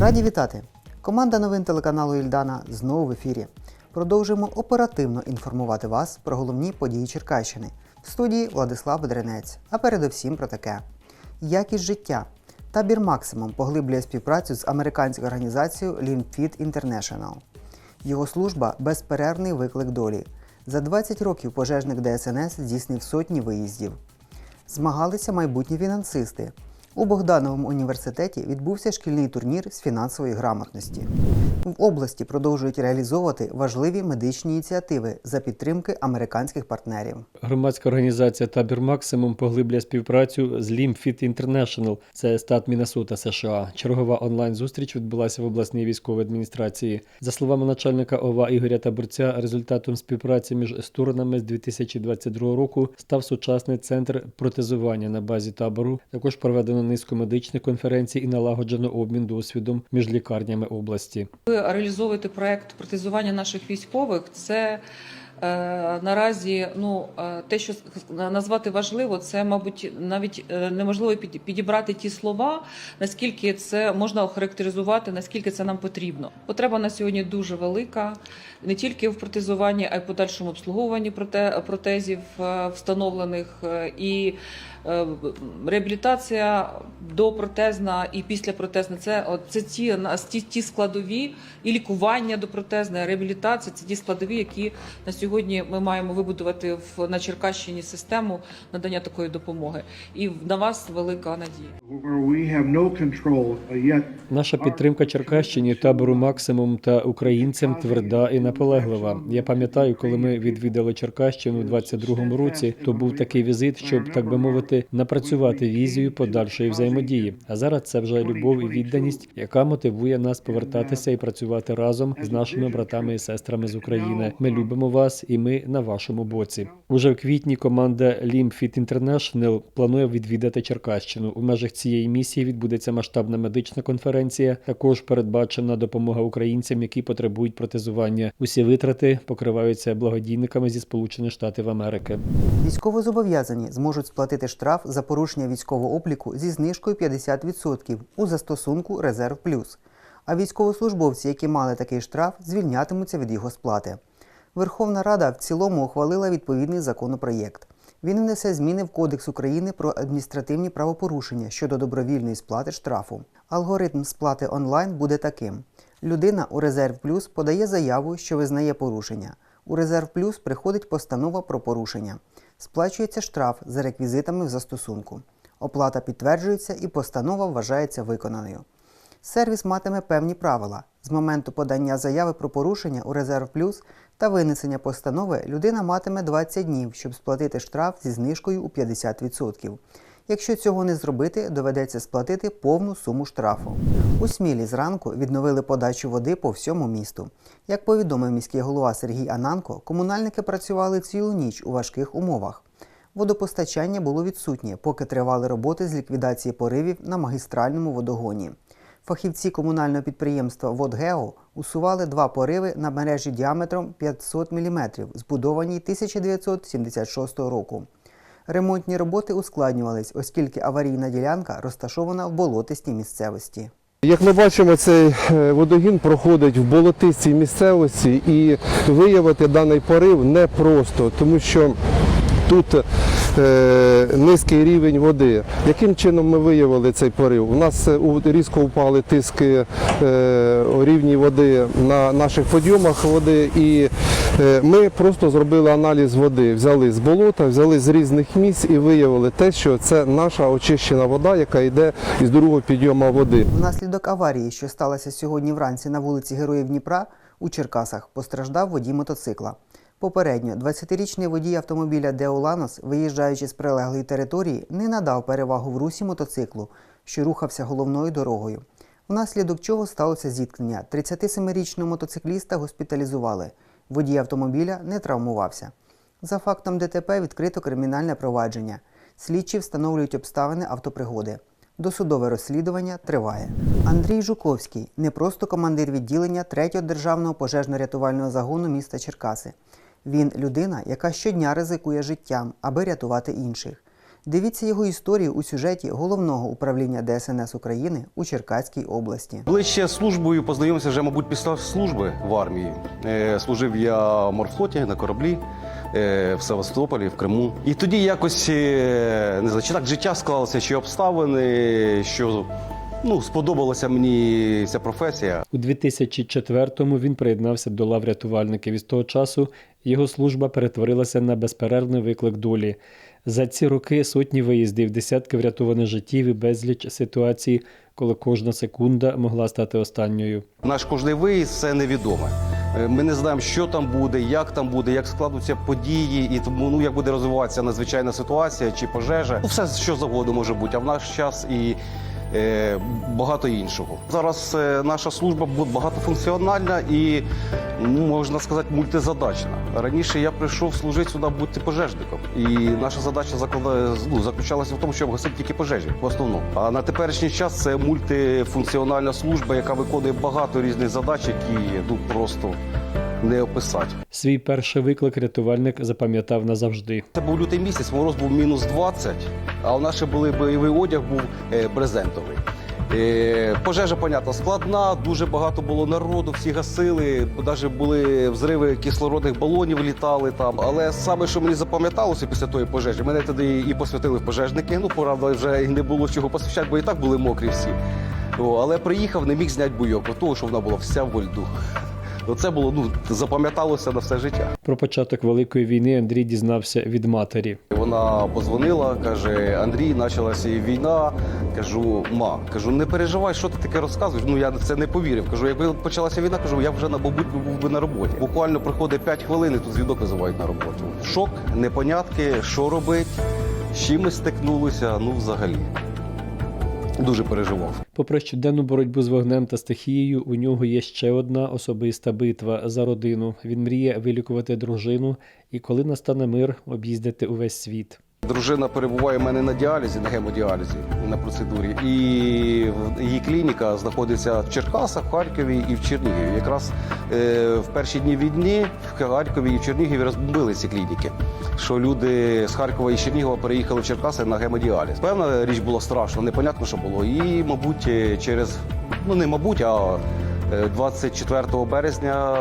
Раді вітати! Команда новин телеканалу Ільдана знову в ефірі. Продовжуємо оперативно інформувати вас про головні події Черкащини. В студії Владислав Бедренець. А передовсім про таке: якість життя. Табір Максимум поглиблює співпрацю з американською організацією LimpFit International. Його служба безперервний виклик долі. За 20 років пожежник ДСНС здійснив сотні виїздів. Змагалися майбутні фінансисти. У Богдановому університеті відбувся шкільний турнір з фінансової грамотності. В області продовжують реалізовувати важливі медичні ініціативи за підтримки американських партнерів. Громадська організація Табір Максимум поглиблює співпрацю з LimpFit International, це штат Міннесота, США. Чергова онлайн-зустріч відбулася в обласній військовій адміністрації. За словами начальника ОВА Ігоря Табурця, результатом співпраці між сторонами з 2022 року став сучасний центр протезування на базі табору. Також проведено низку медичних конференцій і налагоджено обмін досвідом між лікарнями області. Ви реалізовуєте проект протезування наших військових. Це е, наразі ну е, те, що назвати важливо, це мабуть навіть е, неможливо підібрати ті слова, наскільки це можна охарактеризувати, наскільки це нам потрібно. Потреба на сьогодні дуже велика, не тільки в протезуванні, а й подальшому обслуговуванні протезів встановлених і. Е, Реабілітація допротезна і післяпротезна це, от, це ті, на- ті, ті складові, і лікування допротезне, реабілітація це ті складові, які на сьогодні ми маємо вибудувати в, на Черкащині систему надання такої допомоги. І на вас велика надія. yet Наша підтримка Черкащині, табору максимум та українцям тверда і наполеглива. Я пам'ятаю, коли ми відвідали Черкащину у 22-му році, то був такий візит, щоб так би мовити, напрацювати візію подальшої взаємодії. А зараз це вже любов і відданість, яка мотивує нас повертатися і працювати разом з нашими братами і сестрами з України. Ми любимо вас, і ми на вашому боці. Уже в квітні команда LimpFit International планує відвідати Черкащину. У межах цієї місії відбудеться масштабна медична конференція. Також передбачена допомога українцям, які потребують протезування. Усі витрати покриваються благодійниками зі Сполучених Штатів Америки. Військовозобов'язані зможуть сплатити штраф за порушення військового обліку зі знижкою 50% у застосунку Резерв Плюс. А військовослужбовці, які мали такий штраф, звільнятимуться від його сплати. Верховна Рада в цілому ухвалила відповідний законопроєкт. Він внесе зміни в Кодекс України про адміністративні правопорушення щодо добровільної сплати штрафу. Алгоритм сплати онлайн буде таким: людина у Резерв Плюс подає заяву, що визнає порушення. У Резерв Плюс приходить постанова про порушення. Сплачується штраф за реквізитами в застосунку. Оплата підтверджується і постанова вважається виконаною. Сервіс матиме певні правила. З моменту подання заяви про порушення у Резерв Плюс та винесення постанови людина матиме 20 днів, щоб сплатити штраф зі знижкою у 50%. Якщо цього не зробити, доведеться сплатити повну суму штрафу. У Смілі зранку відновили подачу води по всьому місту. Як повідомив міський голова Сергій Ананко, комунальники працювали цілу ніч у важких умовах. Водопостачання було відсутнє, поки тривали роботи з ліквідації поривів на магістральному водогоні. Фахівці комунального підприємства «Водгео» усували два пориви на мережі діаметром 500 мм, збудованій 1976 року. Ремонтні роботи ускладнювались, оскільки аварійна ділянка розташована в болотистій місцевості. Як ми бачимо, цей е, водогін проходить в болотистій місцевості і виявити даний порив непросто, тому що тут низький рівень води. Яким чином ми виявили цей порив? У нас е, різко впали тиски е, рівні води на наших підйомах води, і е, ми просто зробили аналіз води, взяли з болота, взяли з різних місць і виявили те, що це наша очищена вода, яка йде із другого підйому води. Внаслідок аварії, що сталося сьогодні вранці на вулиці Героїв Дніпра у Черкасах, постраждав водій мотоцикла. Попередньо 20-річний водій автомобіля Деоланос, виїжджаючи з прилеглої території, не надав перевагу в русі мотоциклу, що рухався головною дорогою. Внаслідок чого сталося зіткнення. 37-річного мотоцикліста госпіталізували. Водій автомобіля не травмувався. За фактом ДТП відкрито кримінальне провадження. Слідчі встановлюють обставини автопригоди. Досудове розслідування триває. Андрій Жуковський не просто командир відділення 3-го державного пожежно-рятувального загону міста Черкаси. Він людина, яка щодня ризикує життям, аби рятувати інших. Дивіться його історію у сюжеті головного управління ДСНС України у Черкаській області. Ближче з службою познайомився вже, мабуть, після служби в армії. Е, Служив я в морфлоті на кораблі е, в Севастополі, в Криму. І тоді якось е, не знаю, чи так життя склалося, чи обставини, що ну, сподобалася мені ця професія. У 2004-му він приєднався до лав рятувальників. І з того часу його служба перетворилася на безперервний виклик долі. За ці роки сотні виїздів, десятки врятованих життів і безліч ситуацій, коли кожна секунда могла стати останньою. Наш кожний виїзд це невідоме. Е, Ми не знаємо, що там буде, як там буде, як складуться події, і тому ну як буде розвиватися надзвичайна ситуація чи пожежа. Ну, все що завгодно може бути. А в наш час і багато іншого. Зараз е, наша служба багатофункціональна і ну можна сказати мультизадачна. Раніше я прийшов служити сюди бути пожежником, і наша задача ну, заключалася в тому, щоб гасити тільки пожежі в основному. А на теперішній час це мультифункціональна служба, яка виконує багато різних задач, які ну просто не описати. Свій перший виклик рятувальник запам'ятав назавжди. Це був лютий місяць, мороз був мінус 20, а у нас ще були бойовий одяг був е, брезентовий. Е, Пожежа, понятно, складна, дуже багато було народу, всі гасили, навіть були взриви кислородних балонів літали там. Але саме, що мені запам'яталося після тої пожежі, мене тоді і посвятили в пожежники. Ну, правда, вже і не було чого посвящати, бо і так були мокрі всі. О, але приїхав, не міг зняти буйок, бо того, що вона була вся в льду. Оце було ну, запам'яталося на все життя. Про початок великої війни Андрій дізнався від матері. Вона позвонила, каже: Андрій, почалася війна. Кажу, ма, кажу, не переживай, що ти таке розказуєш. Ну я в це не повірив. Кажу, якби почалася війна, кажу, я вже на мабуть був би на роботі. Буквально проходить 5 хвилин, і тут дзвінок називають на роботу. Шок, непонятки, що робить, з чим ми стикнулися. Ну, взагалі. Дуже переживав. Попри щоденну боротьбу з вогнем та стихією, у нього є ще одна особиста битва за родину. Він мріє вилікувати дружину і, коли настане мир, об'їздити увесь світ. Дружина перебуває в мене на діалізі, на гемодіалізі на процедурі. І її клініка знаходиться в Черкасах, в Харкові і в Чернігові. Якраз е, в перші дні війни в Харкові і в Чернігові розбомбили ці клініки. Що люди з Харкова і Чернігова переїхали в Черкаси на гемодіаліз. Певна річ була страшна, непонятно, що було. І, мабуть, е, через ну не мабуть, а е, 24 березня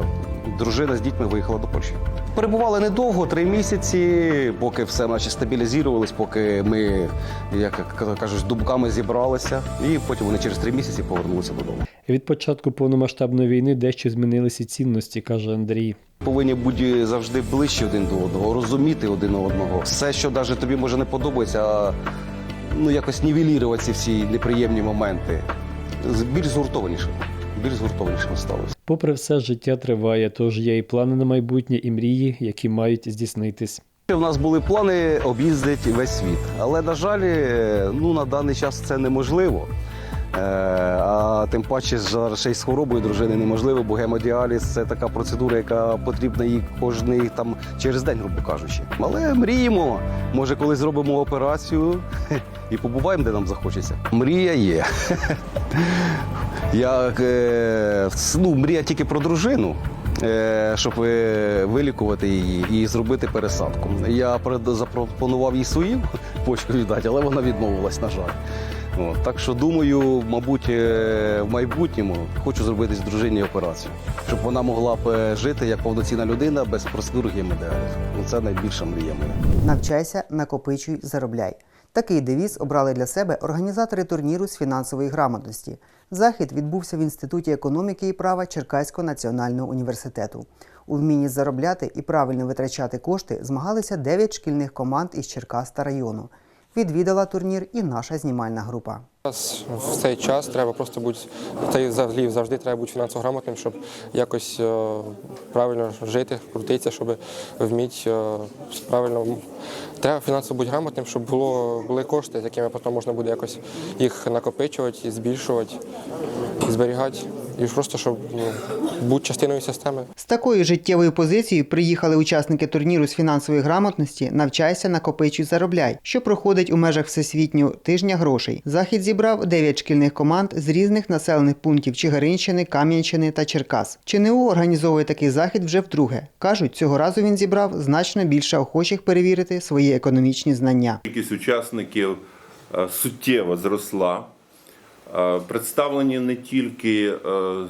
е, дружина з дітьми виїхала до Польщі. Перебували недовго, три місяці, поки все наче стабілізувалось, поки ми, як кажуть, дубками зібралися, і потім вони через три місяці повернулися додому. Від початку повномасштабної війни дещо змінилися цінності, каже Андрій. Повинні бути завжди ближче один до одного, розуміти один одного. Все, що навіть тобі може не подобається, а, ну якось нівелірувати ці всі неприємні моменти. Більш згуртованіше. Більш згуртованіше сталося. Попри все, життя триває, тож є і плани на майбутнє, і мрії, які мають здійснитись. У нас були плани об'їздити весь світ, але на жаль, е, ну на даний час це неможливо. Е, А тим паче зараз ще й з хворобою дружини неможливо, бо гемодіаліз це така процедура, яка потрібна їй кожний там через день, грубо кажучи. Але мріємо. Може, коли зробимо операцію і побуваємо, де нам захочеться. Мрія є. Я е, ну, мрія тільки про дружину. е, Щоб вилікувати її і зробити пересадку. Я запропонував їй свою почку віддати, але вона відмовилась, на жаль. От, так що думаю, мабуть, е, в майбутньому хочу зробити з дружині операцію, щоб вона могла б е, жити як повноцінна людина без процедур гемодіалізу. Ну, Це найбільша мрія моя. Навчайся, накопичуй, заробляй. Такий девіз обрали для себе організатори турніру з фінансової грамотності. Захід відбувся в Інституті економіки і права Черкаського національного університету. У вмінні заробляти і правильно витрачати кошти змагалися 9 шкільних команд із Черкас та району. Відвідала турнір і наша знімальна група. В цей час треба просто бути та взагалі завжди треба бути фінансово грамотним, щоб якось е, правильно жити, крутитися, щоб вміти е, правильно. Треба фінансово бути грамотним, щоб було були кошти, з якими потім можна буде якось їх накопичувати, збільшувати, зберігати. І просто щоб ну, бути частиною системи. З такою життєвою позицією приїхали учасники турніру з фінансової грамотності Навчайся, накопичуй, заробляй, що проходить у межах всесвітнього тижня грошей. Захід зібрав 9 шкільних команд з різних населених пунктів Чигиринщини, Кам'янщини та Черкас. ЧНУ організовує такий захід вже вдруге. кажуть, цього разу він зібрав значно більше охочих перевірити свої економічні знання. Кількість учасників е, суттєво зросла. Е, Представлені не тільки е,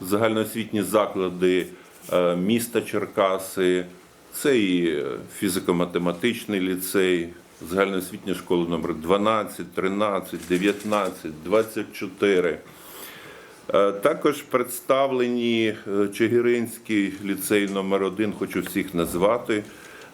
загальноосвітні заклади е, міста Черкаси, це і фізико-математичний ліцей, загальноосвітня школа номер 12, 13, 19, 24. Е, Також представлені Чигиринський ліцей номер 1 хочу всіх назвати.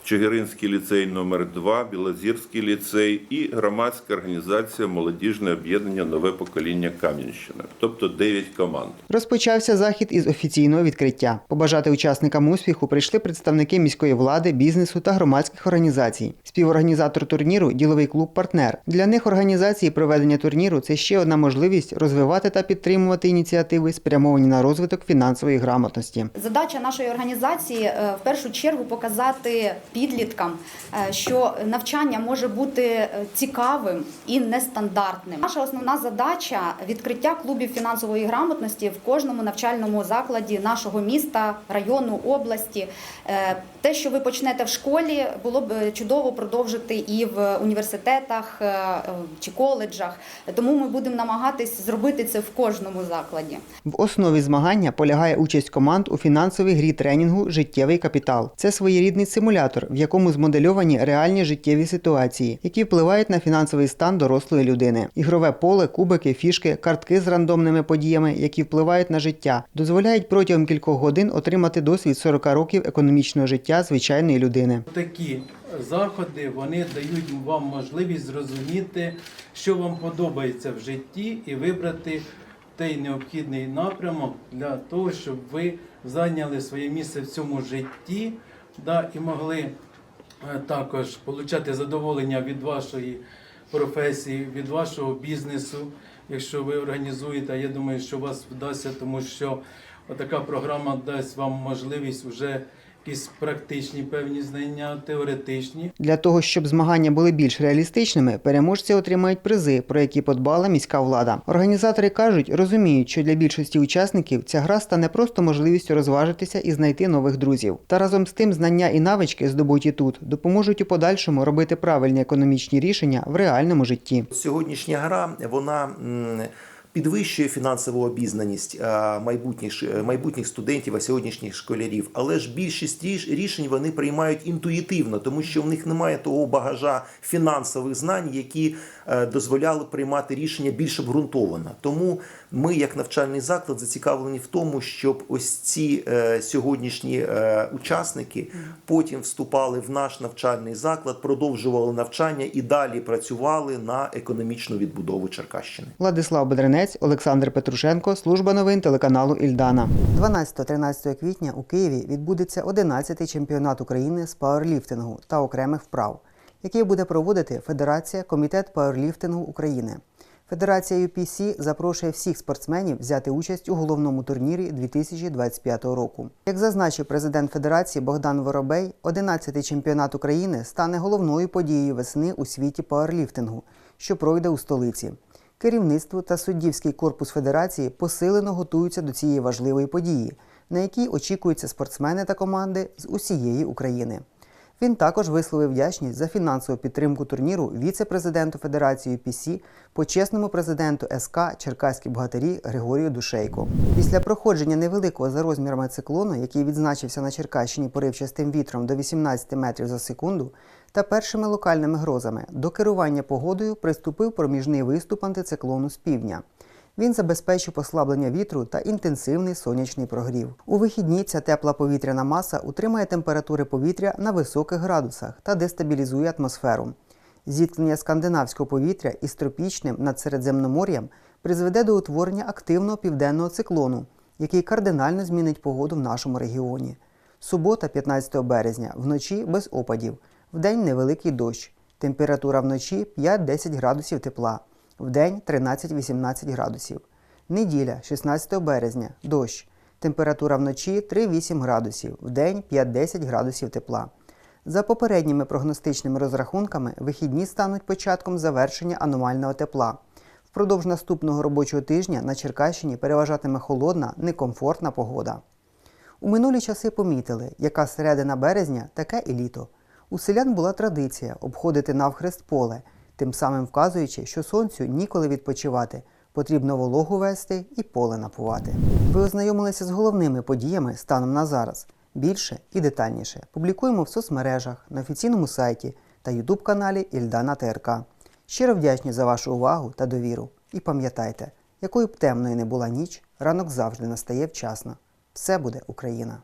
Чигиринський ліцей номер 2 Білозірський ліцей і громадська організація Молодіжне об'єднання Нове покоління Кам'янщини, тобто 9 команд. Розпочався захід із офіційного відкриття. Побажати учасникам успіху прийшли представники міської влади, бізнесу та громадських організацій. Співорганізатор турніру діловий клуб Партнер. Для них організації проведення турніру це ще одна можливість розвивати та підтримувати ініціативи, спрямовані на розвиток фінансової грамотності. Задача нашої організації е, в першу чергу показати підліткам, е, що навчання може бути е, цікавим і нестандартним. Наша основна задача відкриття клубів фінансової грамотності в кожному навчальному закладі нашого міста, району, області. Е, Те, що ви почнете в школі, було б чудово продовжити і в університетах чи коледжах. Тому ми будемо намагатись зробити це в кожному закладі. В основі змагання полягає участь команд у фінансовій грі тренінгу Життєвий капітал. Це своєрідний симулятор, в якому змодельовані реальні життєві ситуації, які впливають на фінансовий стан дорослої людини. Ігрове поле, кубики, фішки, картки з рандомними подіями, які впливають на життя, дозволяють протягом кількох годин отримати досвід 40 років економічного життя звичайної людини. Такі заходи вони дають вам можливість зрозуміти, що вам подобається в житті, і вибрати той необхідний напрямок для того, щоб ви зайняли своє місце в цьому житті, да, і могли е, також отримати задоволення від вашої професії, від вашого бізнесу, якщо ви організуєте. Я думаю, що у вас вдасться, тому що така програма дасть вам можливість вже якісь практичні певні знання, теоретичні. Для того, щоб змагання були більш реалістичними, переможці отримають призи, про які подбала міська влада. Організатори кажуть, розуміють, що для більшості учасників ця гра стане просто можливістю розважитися і знайти нових друзів. Та разом з тим знання і навички, здобуті тут, допоможуть у подальшому робити правильні економічні рішення в реальному житті. Сьогоднішня гра вона підвищує фінансову обізнаність майбутніх майбутніх студентів, а сьогоднішніх школярів. Але ж більшість рішень вони приймають інтуїтивно, тому що в них немає того багажа фінансових знань, які е, дозволяли приймати рішення більш обґрунтовано. Тому ми, як навчальний заклад, зацікавлені в тому, щоб ось ці е, сьогоднішні е, учасники потім вступали в наш навчальний заклад, продовжували навчання і далі працювали на економічну відбудову Черкащини. Владислав Бедренець, Олександр Петрушенко, служба новин телеканалу Ільдана. 12-13 квітня у Києві відбудеться 11-й чемпіонат України з пауерліфтингу та окремих вправ, який буде проводити Федерація Комітет пауерліфтингу України. Федерація UPC запрошує всіх спортсменів взяти участь у головному турнірі 2025 року. Як зазначив президент Федерації Богдан Воробей, 11-й чемпіонат України стане головною подією весни у світі пауерліфтингу, що пройде у столиці. Керівництво та суддівський корпус федерації посилено готуються до цієї важливої події, на якій очікуються спортсмени та команди з усієї України. Він також висловив вдячність за фінансову підтримку турніру віце-президенту Федерації UPC, почесному президенту СК Черкаські богатирі Григорію Душейко. Після проходження невеликого за розмірами циклону, який відзначився на Черкащині поривчастим вітром до 18 метрів за секунду, та першими локальними грозами до керування погодою приступив проміжний виступ антициклону з півдня. Він забезпечив послаблення вітру та інтенсивний сонячний прогрів. У вихідні ця тепла повітряна маса утримає температури повітря на високих градусах та дестабілізує атмосферу. Зіткнення скандинавського повітря із тропічним над Середземномор'ям призведе до утворення активного південного циклону, який кардинально змінить погоду в нашому регіоні. Субота, 15 березня, вночі без опадів, вдень невеликий дощ. Температура вночі 5-10 градусів тепла, вдень 13-18 градусів. Неділя, 16 березня, дощ. Температура вночі 3-8 градусів, вдень 5-10 градусів тепла. За попередніми прогностичними розрахунками, вихідні стануть початком завершення аномального тепла. Впродовж наступного робочого тижня на Черкащині переважатиме холодна, некомфортна погода. У минулі часи помітили, яка середина березня, таке і літо. У селян була традиція обходити навхрест поле, тим самим вказуючи, що сонцю ніколи відпочивати, потрібно вологу вести і поле напувати. Ви ознайомилися з головними подіями станом на зараз. Більше і детальніше публікуємо в соцмережах, на офіційному сайті та ютуб каналі Ільдана ТРК. Щиро вдячні за вашу увагу та довіру. І пам'ятайте, якою б темною не була ніч, ранок завжди настає вчасно. Все буде Україна!